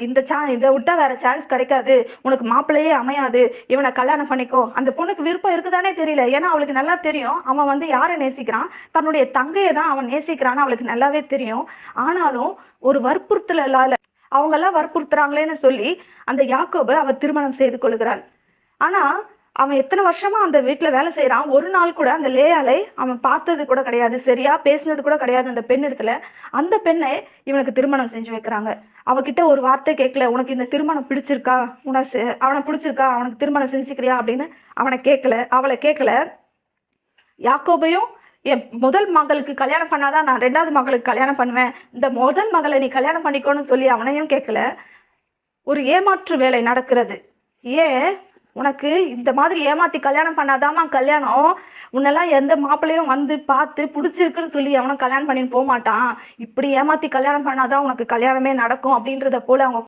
உனக்கு இந்த சா இதை விட்டா வேற சான்ஸ் கிடைக்காது. உனக்கு மாப்பிள்ளையே அமையாது. இவனை கல்யாணம் பண்ணிக்கோ. அந்த பொண்ணுக்கு விருப்பம் இருக்குதானே தெரியல. ஏன்னா அவளுக்கு நல்லா தெரியும். அவன் வந்து யாரை நேசிக்கிறான்? தன்னுடைய தங்கையை தான் அவன் நேசிக்கிறான்னு அவளுக்கு நல்லாவே தெரியும். ஆனாலும் ஒரு வற்புறுத்தலால அவங்க எல்லாம் வற்புறுத்துறாங்களேன்னு சொல்லி அந்த யாக்கோபை அவ திருமணம் செய்து கொள்கிறாள். ஆனா அவன் எத்தனை வருஷமா அந்த வீட்டுல வேலை செய்யறான் ஒரு நாள் கூட அந்த லேயாலை அவன் பார்த்தது கூட கிடையாது. சரியா? பேசினது கூட கிடையாது அந்த பெண் இடத்துல. அந்த பெண்ணை இவனுக்கு திருமணம் செஞ்சு வைக்கிறாங்க. அவகிட்ட ஒரு வார்த்தை கேட்கல உனக்கு இந்த திருமணம் பிடிச்சிருக்கா? உனக்கு அவனை பிடிச்சிருக்கா? அவனுக்கு திருமணம் செஞ்சுக்கிறியா? அப்படின்னு அவனை கேட்கல அவளை கேட்கல யாக்கோபையும் என் முதல் மகளுக்கு கல்யாணம் பண்ணாதான் நான் ரெண்டாவது மகளுக்கு கல்யாணம் பண்ணுவேன். இந்த முதல் மகளை நீ கல்யாணம் பண்ணிக்கோன்னு சொல்லி அவனையும் கேட்கல ஒரு ஏமாற்று வேலை நடக்கிறது. ஏன்? உனக்கு இந்த மாதிரி ஏமாத்தி கல்யாணம் பண்ணாதாம்மா கல்யாணம். உன்னெல்லாம் எந்த மாப்பிள்ளையும் வந்து பார்த்து பிடிச்சிருக்குன்னு சொல்லி அவனும் கல்யாணம் பண்ணின்னு போக மாட்டான் இப்படி ஏமாத்தி கல்யாணம் பண்ணாதான் உனக்கு கல்யாணமே நடக்கும் அப்படின்றத போல அவங்க